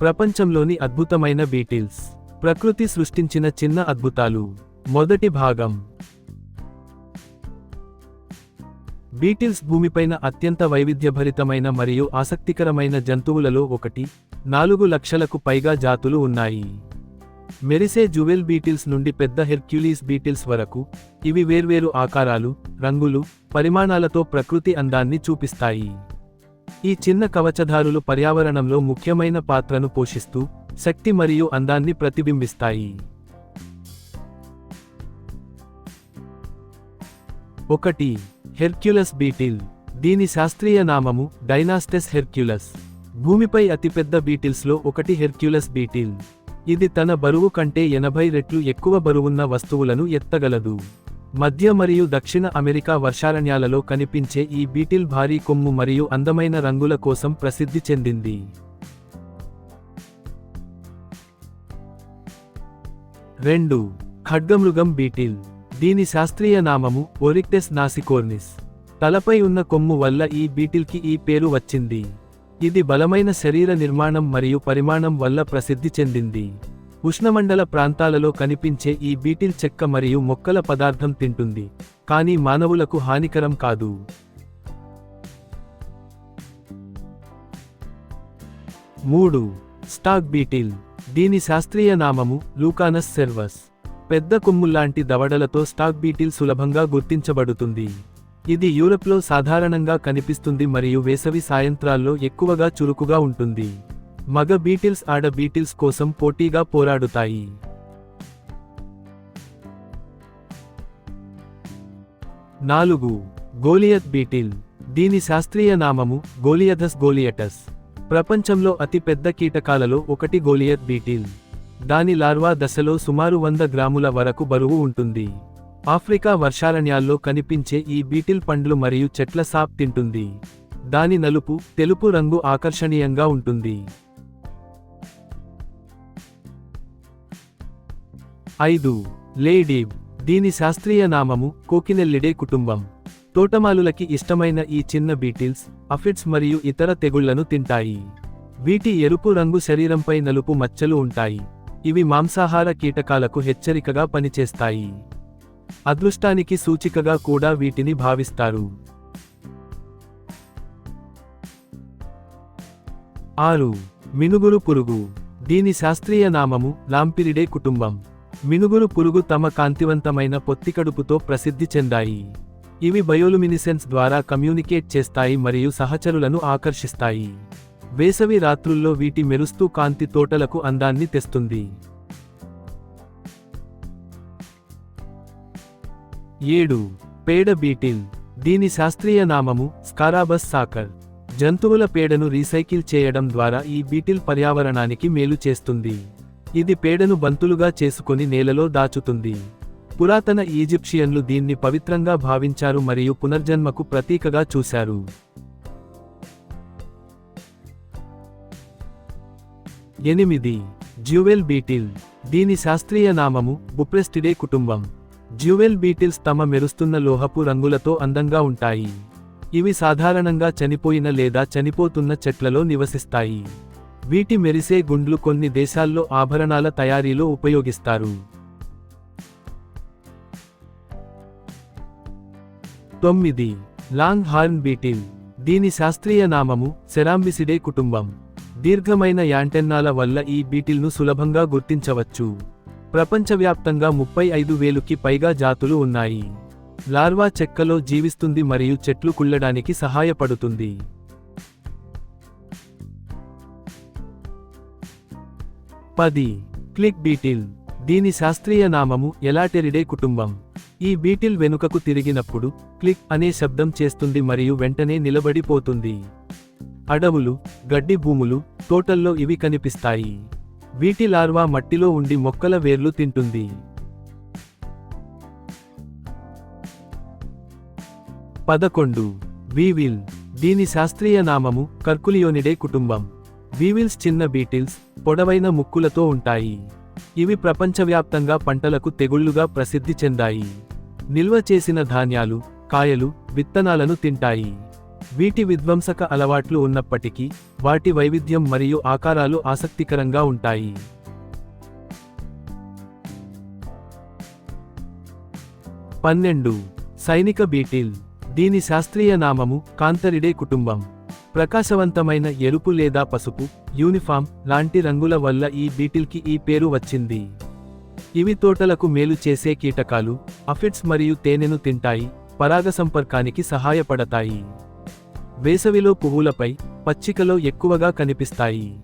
ప్రపంచంలోని అద్భుతమైన బీటిల్స్. ప్రకృతి సృష్టించిన చిన్న అద్భుతాలు. మొదటి భాగం. బీటిల్స్ భూమిపైన అత్యంత వైవిధ్యభరితమైన మరియు ఆసక్తికరమైన జంతువులలో ఒకటి. నాలుగు లక్షలకు పైగా జాతులు ఉన్నాయి. మెరిసే జువెల్ బీటిల్స్ నుండి పెద్ద హెర్క్యులీస్ బీటిల్స్ వరకు. ఇవి వేర్వేరు ఆకారాలు రంగులు పరిమాణాలతో ప్రకృతి అందాన్ని చూపిస్తాయి. ఈ చిన్న కవచధారులు పర్యావరణంలో ముఖ్యమైన పాత్రను పోషిస్తూ శక్తి మరియు అందాన్ని ప్రతిబింబిస్తాయి. ఒకటి హెర్క్యులస్ బీటిల్. దీని శాస్త్రీయ నామము డైనాస్టెస్ హెర్క్యులస్. భూమిపై అతిపెద్ద బీటిల్స్లో ఒకటి హెర్క్యులస్ బీటిల్. ఇది తన బరువు కంటే ఎనభై రెట్లు ఎక్కువ బరువున్న వస్తువులను ఎత్తగలదు. మధ్య మరియు దక్షిణ అమెరికా వర్షారణ్యాలలో కనిపించే ఈ బీటిల్ భారీ కొమ్ము మరియు అందమైన రంగుల కోసం ప్రసిద్ధి చెందింది. రెండు. ఖడ్గమృగం బీటిల్. దీని శాస్త్రీయ నామము ఒరిక్టెస్ నాసికోర్నిస్. తలపై ఉన్న కొమ్ము వల్ల ఈ బీటిల్కి ఈ పేరు వచ్చింది. ఇది బలమైన శరీర నిర్మాణం మరియు పరిమాణం వల్ల ప్రసిద్ధి చెందింది. ఉష్ణమండల ప్రాంతాలలో కనిపించే ఈ బీటిల్ చెక్క మరియు మొక్కల పదార్థం తింటుంది కానీ మానవులకు హానికరం కాదు. మూడు. Stag beetle. దీని శాస్త్రీయ నామము లూకానస్ సెర్వస్. పెద్ద కొమ్ముల్లాంటి దవడలతో స్టాక్ బీటిల్ సులభంగా గుర్తించబడుతుంది. ఇది యూరప్లో సాధారణంగా కనిపిస్తుంది మరియు వేసవి సాయంత్రాల్లో ఎక్కువగా చురుకుగా ఉంటుంది. మగ బీటిల్స్ ఆడ బీటిల్స్ కోసం పోటీగా పోరాడుతాయి. నాలుగు గోలియత్ బీటిల్. దీని శాస్త్రీయ నామము గోలియథస్ గోలియటస్. ప్రపంచంలో అతిపెద్ద కీటకాలలో ఒకటి గోలియత్ బీటిల్. దాని లార్వా దశలో సుమారు వంద గ్రాముల వరకు బరువు ఉంటుంది. ఆఫ్రికా వర్షారణ్యాల్లో కనిపించే ఈ బీటిల్ పండ్లు మరియు చెట్ల సాప్ తింటుంది. దాని నలుపు తెలుపు రంగు ఆకర్షణీయంగా ఉంటుంది. ఐదు. లేడీబ్ దీని శాస్త్రీయ నామము కోకినెల్లిడే కుటుంబం. తోటమాలులకి ఇష్టమైన ఈ చిన్న బీటిల్స్ అఫిడ్స్ మరియు ఇతర తెగుళ్ళను తింటాయి. వీటి ఎరుపు రంగు శరీరంపై నలుపు మచ్చలు ఉంటాయి. ఇవి మాంసాహార కీటకాలకు హెచ్చరికగా పనిచేస్తాయి. అదృష్టానికి సూచికగా కూడా వీటిని భావిస్తారు. ఆరు. మినుగురు పురుగు. దీని శాస్త్రీయ నామము లాంపిరిడే కుటుంబం. మినుగురు పురుగు తమ కాంతివంతమైన పొత్తికడుపుతో ప్రసిద్ధి చెందాయి. ఇవి బయోలుమినిసెన్స్ ద్వారా కమ్యూనికేట్ చేస్తాయి మరియు సహచరులను ఆకర్షిస్తాయి. వేసవి రాత్రుల్లో వీటి మెరుస్తూ కాంతి తోటలకు అందాన్ని తెస్తుంది. ఏడు. పేడ బీటిల్. దీని శాస్త్రీయ నామము స్కారాబస్ సాకర్. జంతువుల పేడను రీసైకిల్ చేయడం ద్వారా ఈ బీటిల్ పర్యావరణానికి మేలు చేస్తుంది. ఇది పేడను బంతులుగా చేసుకొని నేలలో దాచుతుంది. పురాతన ఈజిప్షియన్లు దీన్ని పవిత్రంగా భావించారు మరియు పునర్జన్మకు ప్రతీకగా చూశారు. ఎనిమిది. Jewel beetle. దీని శాస్త్రీయ నామము బుప్రెస్టిడే కుటుంబం. జ్యువెల్ బీటిల్స్ తమ మెరుస్తున్న లోహపు రంగులతో అందంగా ఉంటాయి. ఇవి సాధారణంగా చనిపోయిన లేదా చనిపోతున్న చెట్లలో నివసిస్తాయి. వీటి మెరిసే గుండ్లు కొన్ని దేశాల్లో ఆభరణాల తయారీలో ఉపయోగిస్తారు. తొమ్మిది. Longhorn beetle. దీని శాస్త్రీయ నామము సెరాంబిసిడే కుటుంబం. దీర్ఘమైన యాంటెన్నాల వల్ల ఈ బీటిల్ను సులభంగా గుర్తించవచ్చు. ప్రపంచవ్యాప్తంగా ముప్పై ఐదు వేలుకి పైగా జాతులు ఉన్నాయి. లార్వా చెక్కలో జీవిస్తుంది మరియు చెట్లు కుళ్ళడానికి సహాయపడుతుంది. పది క్లిక్ బీటిల్. దీని శాస్త్రీయ నామము ఎలాటెరిడే కుటుంబం. ఈ బీటిల్ వెనుకకు తిరిగినప్పుడు క్లిక్ అనే శబ్దం చేస్తుంది మరియు వెంటనే నిలబడిపోతుంది. అడవులు గడ్డి భూములు తోటల్లో ఇవి కనిపిస్తాయి. వీటి లార్వా మట్టిలో ఉండి మొక్కల వేర్లు తింటుంది. పదకొండు. వీవిల్. దీని శాస్త్రీయ నామము కర్కులియోనిడే కుటుంబం. వీవిల్స్ చిన్న బీటిల్స్ పొడవైన ముక్కులతో ఉంటాయి. ఇవి ప్రపంచవ్యాప్తంగా పంటలకు తెగుళ్ళుగా ప్రసిద్ధి చెందాయి. నిల్వ చేసిన ధాన్యాలు కాయలు విత్తనాలను తింటాయి. వీటి విధ్వంసక అలవాట్లు ఉన్నప్పటికీ వాటి వైవిధ్యం మరియు ఆకారాలు ఆసక్తికరంగా ఉంటాయి. పన్నెండు. సైనిక బీటిల్. దీని శాస్త్రీయ నామము కాంతరిడే కుటుంబం. ప్రకాశవంతమైన ఎరుపు లేదా పసుపు యూనిఫామ్ లాంటి రంగుల వల్ల ఈ బీటిల్కి ఈ పేరు వచ్చింది. ఇవి తోటలకు మేలు చేసే కీటకాలు అఫిడ్స్ మరియు తేనెను తింటాయి పరాగ సంపర్కానికి సహాయపడతాయి. వేసవిలో పువ్వులపై పచ్చికలో ఎక్కువగా కనిపిస్తాయి.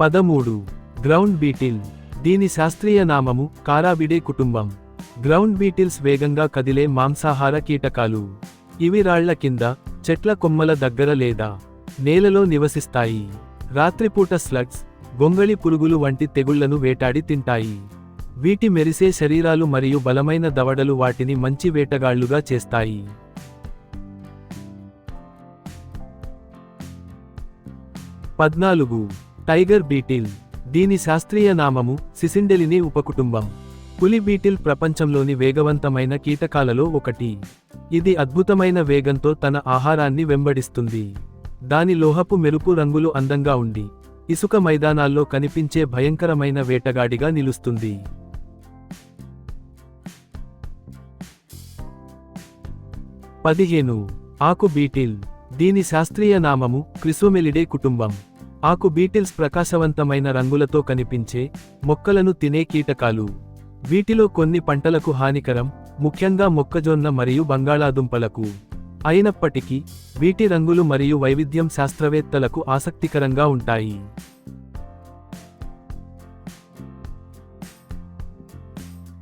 పదమూడు. గ్రౌండ్ బీటిల్ దీని శాస్త్రీయ నామము కారాబిడే కుటుంబం. గ్రౌండ్ బీటిల్స్ వేగంగా కదిలే మాంసాహార కీటకాలు. ఇవి రాళ్ళ కింద చెట్ల కొమ్మల దగ్గర లేదా నేలలో నివసిస్తాయి. రాత్రిపూట స్లగ్స్ గొంగళి పురుగులు వంటి తెగుళ్ళను వేటాడి తింటాయి. వీటి మెరిసే శరీరాలు మరియు బలమైన దవడలు వాటిని మంచి వేటగాళ్ళుగా చేస్తాయి. పద్నాలుగు. టైగర్ బీటిల్ దీని శాస్త్రీయ నామము సిసిండెలిని ఉపకుటుంబం. పులి బీటిల్ ప్రపంచంలోని వేగవంతమైన కీటకాలలో ఒకటి. ఇది అద్భుతమైన వేగంతో తన ఆహారాన్ని వెంబడిస్తుంది. దాని లోహపు మెరుపు రంగులు అందంగా ఉండి ఇసుక మైదానాల్లో కనిపించే భయంకరమైన వేటగాడిగా నిలుస్తుంది. పదిహేను. ఆకు బీటిల్. దీని శాస్త్రీయ నామము క్రిసోమెలిడే కుటుంబం. ఆకు బీటిల్స్ ప్రకాశవంతమైన రంగులతో కనిపించే మొక్కలను తినే కీటకాలు. వీటిలో కొన్ని పంటలకు హానికరం ముఖ్యంగా మొక్కజొన్న మరియు బంగాళాదుంపలకు. అయినప్పటికీ వీటి రంగులు మరియు వైవిధ్యం శాస్త్రవేత్తలకు ఆసక్తికరంగా ఉంటాయి.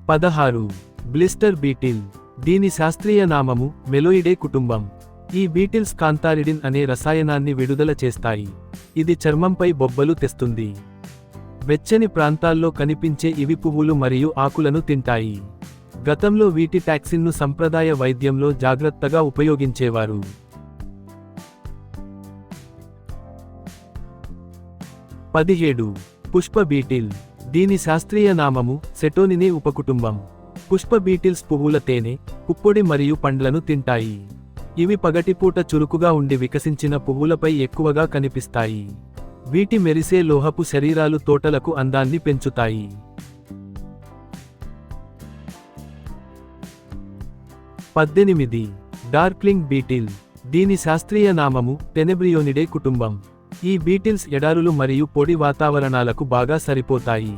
పదహారు. Blister beetle. దీని శాస్త్రీయ నామము మెలోయిడే కుటుంబం. ఈ బీటిల్స్ కాంతారిడిన్ అనే రసాయనాన్ని విడుదల చేస్తాయి. ఇది చర్మంపై బొబ్బలు తెస్తుంది. వెచ్చని ప్రాంతాల్లో కనిపించే ఇవి పువ్వులు మరియు ఆకులను తింటాయి. గతంలో వీటి టాక్సిన్ను సంప్రదాయ వైద్యంలో జాగ్రత్తగా ఉపయోగించేవారు. పదిహేడు. పుష్ప బీటిల్. దీని శాస్త్రీయ నామము సెటోనినే ఉపకుటుంబం. పుష్ప బీటిల్స్ పువ్వుల తేనె పుప్పొడి మరియు పండ్లను తింటాయి. ఇవి పగటిపూట చురుకుగా ఉండి వికసించిన పువ్వులపై ఎక్కువగా కనిపిస్తాయి. వీటి మెరిసే లోహపు శరీరాలు తోటలకు అందాన్ని పెంచుతాయి. పద్దెనిమిది. Darkling beetle. దీని శాస్త్రీయ నామము టెనెబ్రియోనిడే కుటుంబం. ఈ బీటిల్స్ ఎడారులు మరియు పొడి వాతావరణాలకు బాగా సరిపోతాయి.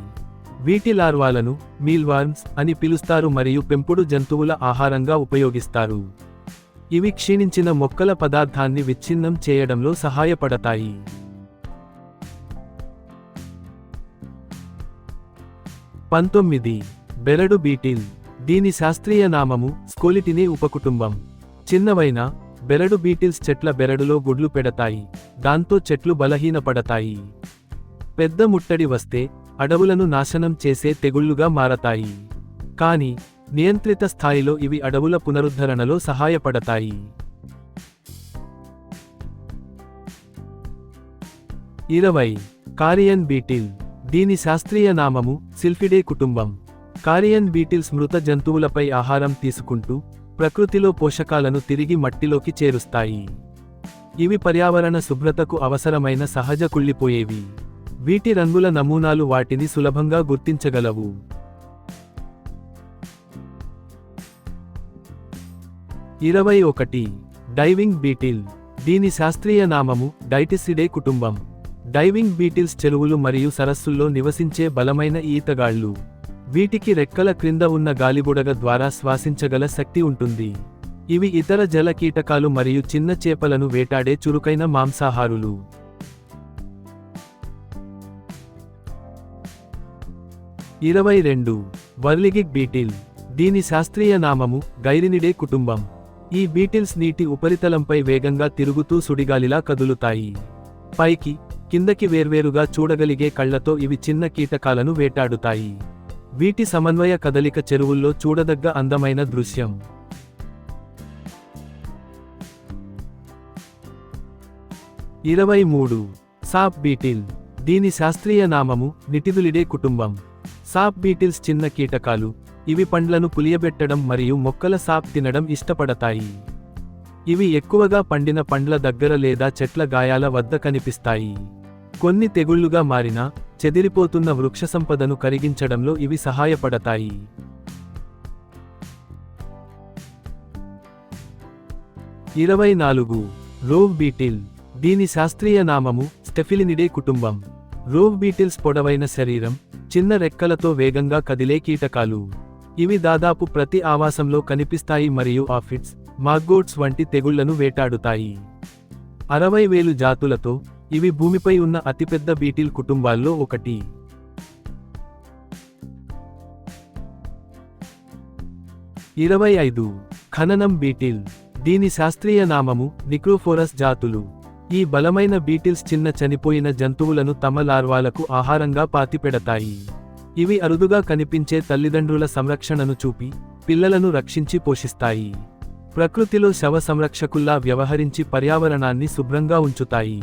వీటి లార్వాలను మీల్వార్మ్స్ అని పిలుస్తారు మరియు పెంపుడు జంతువుల ఆహారంగా ఉపయోగిస్తారు. ఇవి క్షీణించిన మొక్కల పదార్థాన్ని విచ్ఛిన్నం చేయడంలో సహాయపడతాయి. పంతొమ్మిది. బెరడు బీటిల్ దీని శాస్త్రీయ నామము స్కోలిటినే ఉపకుటుంబం. చిన్నవైన బెరడు బీటిల్స్ చెట్ల బెరడులో గుడ్లు పెడతాయి దాంతో చెట్లు బలహీనపడతాయి. పెద్ద ముట్టడి వస్తే అడవులను నాశనం చేసే తెగుళ్ళుగా మారతాయి. కానీ నియంత్రిత స్థాయిలో ఇవి అడవుల పునరుద్ధరణలో సహాయపడతాయి. ఇరవై. కారియన్ బీటిల్ దీని శాస్త్రీయ నామము సిల్ఫిడే కుటుంబం. కారియన్ బీటిల్స్ మృత జంతువులపై ఆహారం తీసుకుంటూ ప్రకృతిలో పోషకాలను తిరిగి మట్టిలోకి చేరుస్తాయి. ఇవి పర్యావరణ శుభ్రతకు అవసరమైన సహజ కుళ్ళిపోయేవి. వీటి రంగుల నమూనాలు వాటిని సులభంగా గుర్తించగలవు. ఇరవై ఒకటి. Diving beetle. దీని శాస్త్రీయ నామము డైటిసిడే కుటుంబం. డైవింగ్ బీటిల్స్ చెరువులు మరియు సరస్సుల్లో నివసించే బలమైన ఈతగాళ్ళు. వీటికి రెక్కల క్రింద ఉన్న గాలిబుడగ ద్వారా శ్వాసించగల శక్తి ఉంటుంది. ఇవి ఇతర జల కీటకాలు మరియు చిన్న చేపలను వేటాడే చురుకైన మాంసాహారులు. ఇరవై రెండు. Whirligig beetle. దీని శాస్త్రీయ నామము గైరినిడే కుటుంబం. ఈ బీటిల్స్ నీటి ఉపరితలంపై వేగంగా తిరుగుతూ సుడిగాలిలా కదులుతాయి. పైకి కిందకి వేర్వేరుగా చూడగలిగే కళ్ళతో ఇవి చిన్న కీటకాలను వేటాడుతాయి. వీటి సమన్వయ కదలిక చెరువుల్లో చూడదగ్గ అందమైన దృశ్యం. ఇరవై మూడు సాప్ బీటిల్. దీని శాస్త్రీయ నామము నిటిదులిడే కుటుంబం. సాప్ బీటిల్స్ చిన్న కీటకాలు. ఇవి పండ్లను పులియబెట్టడం మరియు మొక్కల సాప్ తినడం ఇష్టపడతాయి. ఇవి ఎక్కువగా పండిన పండ్ల దగ్గర లేదా చెట్ల గాయాల వద్ద కనిపిస్తాయి. కొన్ని తెగుళ్ళుగా మారిన చెదిరిపోతున్న వృక్ష సంపదను కరిగించడంలో ఇవి సహాయపడతాయి. ఇరవై నాలుగు. Rove beetle. దీని శాస్త్రీయ నామము స్టెఫిలినిడే కుటుంబం. రోవ్ బీటిల్స్ పొడవైన శరీరం చిన్న రెక్కలతో వేగంగా కదిలే కీటకాలు. ఇవి దాదాపు ప్రతి ఆవాసంలో కనిపిస్తాయి మరియు ఆఫిడ్స్ మాగ్గోట్స్ వంటి తెగుళ్ళను వేటాడుతాయి. అరవై వేలు జాతులతో ఇవి భూమిపై ఉన్న అతిపెద్ద బీటిల్ కుటుంబాల్లో ఒకటి. ఇరవై ఐదు. ఖననం బీటిల్. దీని శాస్త్రీయ నామము నిక్రోఫోరస్ జాతులు. ఈ బలమైన బీటిల్స్ చిన్న చనిపోయిన జంతువులను తమ లార్వాలకు ఆహారంగా పాతిపెడతాయి. ఇవి అరుదుగా కనిపించే తల్లిదండ్రుల సంరక్షణను చూపి పిల్లలను రక్షించి పోషిస్తాయి. ప్రకృతిలో శవ సంరక్షకుల్లా వ్యవహరించి పర్యావరణాన్ని శుభ్రంగా ఉంచుతాయి.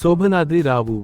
శోభనాద్రి రావు.